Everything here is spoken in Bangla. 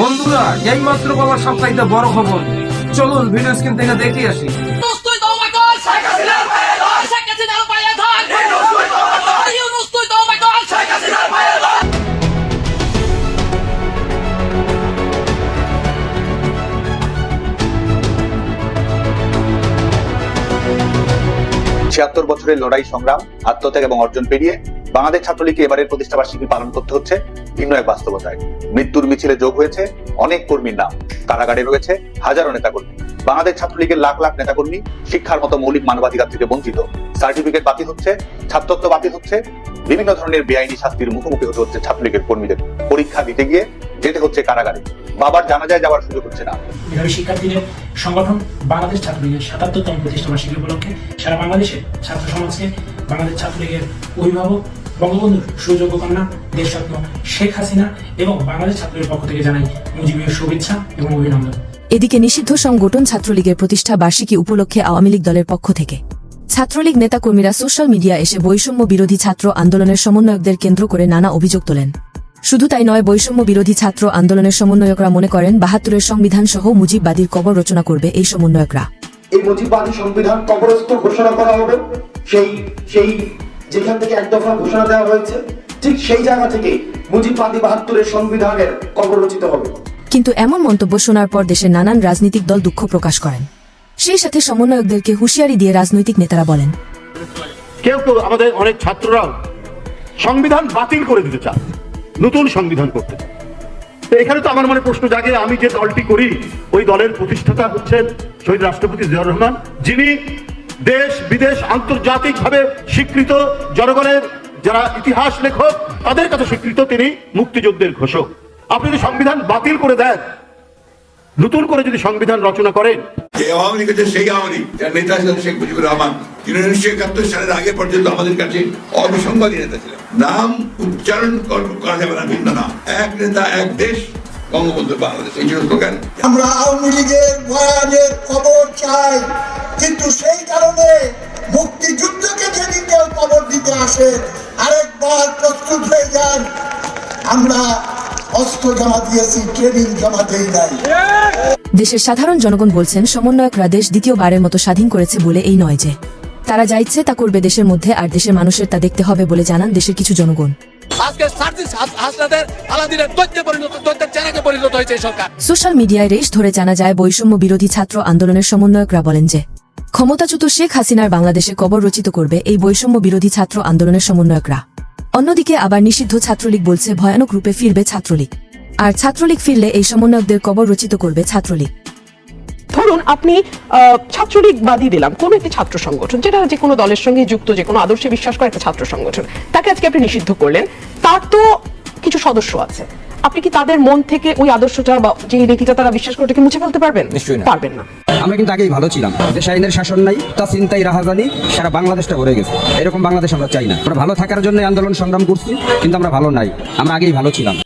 বন্ধুরা এই মাত্র বাবার সবচাইতে বড় খবর। চলুন ভিডিও স্ক্রিন থেকে দেখে আসি. ছিয়াত্তর বছরের লড়াই সংগ্রাম আত্মত্যাগ এবং অর্জন পেরিয়ে বাংলাদেশ ছাত্রলীগকে এবারের প্রতিষ্ঠা বার্ষিকী পালন করতে হচ্ছে। ভিন্ন এক বাস্তবতায়। মৃত্যুর মিছিলে যোগ হয়েছে অনেক কর্মীর নাম। কারাগারে রয়েছে হাজারো নেতাকর্মী। বাংলাদেশ ছাত্রলীগের লাখ লাখ নেতাকর্মী শিক্ষার মতো মৌলিক মানবাধিকার থেকে বঞ্চিত। সার্টিফিকেট বাতিল হচ্ছে, ছাত্রত্ব বাতিল হচ্ছে। বিভিন্ন ধরনের বেআইনি শাস্তির মুখোমুখি হতে হচ্ছে ছাত্রলীগের কর্মীদের। পরীক্ষা দিতে গিয়ে যেতে হচ্ছে কারাগারে। বাবার জানাজায় যাওয়ার সুযোগ হচ্ছে না। মেধাবী শিক্ষার্থীদের সংগঠন বাংলাদেশ ছাত্রলীগের সাতাত্তরতম প্রতিষ্ঠা বার্ষিকী উপলক্ষে সারা বাংলাদেশে ছাত্র সমাজকে বাংলাদেশ ছাত্রলীগের অভিভাবক বঙ্গবন্ধুর সুযোগ্য কন্যা দেশরত্ন শেখ হাসিনা এবং বাংলাদেশ ছাত্রলীগের পক্ষ থেকে জানাই মুজিবের শুভেচ্ছা এবং অভিনন্দন। এদিকে নিষিদ্ধ সংগঠন ছাত্রলীগের প্রতিষ্ঠা বার্ষিকী উপলক্ষে আওয়ামী লীগ দলের পক্ষ থেকে। ছাত্রলীগ নেতাকর্মীরা সোশ্যাল মিডিয়া এসে বৈষম্য বিরোধী ছাত্র আন্দোলনের সমন্বয়কদের কেন্দ্র করে নানা অভিযোগ তোলেন। শুধু তাই নয় বৈষম্য বিরোধী ছাত্র আন্দোলনের সমন্বয়করা মনে করেন বাহাত্তরের সংবিধান সহ মুজিববাদীর কবর রচনা করবে এই সমন্বয়করা। এই মুজিববাদী সংবিধান কবরস্থ ঘোষণা করা হবে। সেই সেই যেখান থেকে এক দফা ঘোষণা দেওয়া হয়েছে ঠিক সেই জায়গা থেকে মুজিববাদী বাহাত্তরের সংবিধানের কবর রচিত হবে। কিন্তু এমন মন্তব্য শোনার পর দেশের নানান রাজনৈতিক দল দুঃখ প্রকাশ করেন। সেই সাথে সমন্বয়কদেরকে হুঁশিয়ারি দিয়ে রাজনৈতিক নেতারা বলেন কেউ কেউ আমাদের অনেক ছাত্ররাও সংবিধান বাতিল করে দিতে চান নতুন সংবিধান করতে চান। তো এখানে তো আমার মনে প্রশ্ন জাগে আমি যে দলটি করি ওই দলের প্রতিষ্ঠাতা হচ্ছেন শহীদ রাষ্ট্রপতি জিয়াউর রহমান। যিনি দেশ, বিদেশ আন্তর্জাতিকভাবে স্বীকৃত জনগণের যারা ইতিহাস লেখক, তাদের কাছে স্বীকৃত তিনি মুক্তিযুদ্ধের ঘোষক। আপনি যদি সংবিধান বাতিল করে দেন, নতুন করে যদি সংবিধান রচনা করেন, যে আওয়ামী লীগ সেই আওয়ামী যার নেতা ছিলেন শেখ মুজিবুর রহমান, তিনি উনিশশো একাত্তর সালের আগে পর্যন্ত আমাদের কাছে অবিসংবাদী নেতা ছিলেন। নাম উচ্চারণ কর- যাবে না, ভিন্ন নাম এক নেতা, এক দেশ বঙ্গবন্ধু বাংলাদেশ। এই জন্য স্লোগান আমরা আওয়ামী লীগের বয়ানের খবর চাই কিন্তু সেই কারণে মুক্তিযুদ্ধকে যেদিন কেউ খবর দিতে আসে আরেকবার প্রস্তুত হয়ে যান। আমরা অস্ত্র জমা দিয়েছি ট্রেনিং জমা দেই নাই। দেশের সাধারণ জনগণ বলছেন সমন্বয়করা দেশ দ্বিতীয়বারের মতো স্বাধীন করেছে বলে এই নয় যে। তারা যা ইচ্ছে তা করবে দেশের মধ্যে আর দেশের মানুষের তা দেখতে হবে বলে জানান দেশের কিছু জনগণ। সোশ্যাল মিডিয়ায় রেশ ধরে জানা যায় বৈষম্য বিরোধী ছাত্র আন্দোলনের সমন্বয়করা বলেন যে, ক্ষমতাচ্যুত শেখ হাসিনার বাংলাদেশে কবর রচিত করবে এই বৈষম্য বিরোধী ছাত্র আন্দোলনের সমন্বয়করা। অন্যদিকে আবার নিষিদ্ধ ছাত্রলীগ বলছে ভয়ানক রূপে ফিরবে ছাত্রলীগ। আর ছাত্রলীগ ফিরলে এই সমন্বয়কদের কবর রচিত করবে ছাত্রলীগ। ধরুন আপনি আহ, ছাত্রলীগ বাদই দিলাম কোন একটি ছাত্র সংগঠন যেটা যে কোনো দলের সঙ্গে যুক্ত যে কোনো আদর্শে বিশ্বাস করে একটা ছাত্র সংগঠন তাকে আজকে আপনি নিষিদ্ধ করলেন তার তো কিছু সদস্য আছে। আপনি কি তাদের মন থেকে ওই আদর্শটা বা যে নীতিটা তারা বিশ্বাস করে ওটাকে মুছে ফেলতে পারবেন? পারবেন না। আমরা কিন্তু আগেই ভালো ছিলাম। দেশ আইনের শাসন নাই তা চিন্তাই রাহাজানি সারা বাংলাদেশটা ভরে গেছে। এরকম বাংলাদেশ আমরা চাই না। আমরা ভালো থাকার জন্য আন্দোলন সংগ্রাম করছি কিন্তু আমরা ভালো নাই। আমরা আগেই ভালো ছিলাম।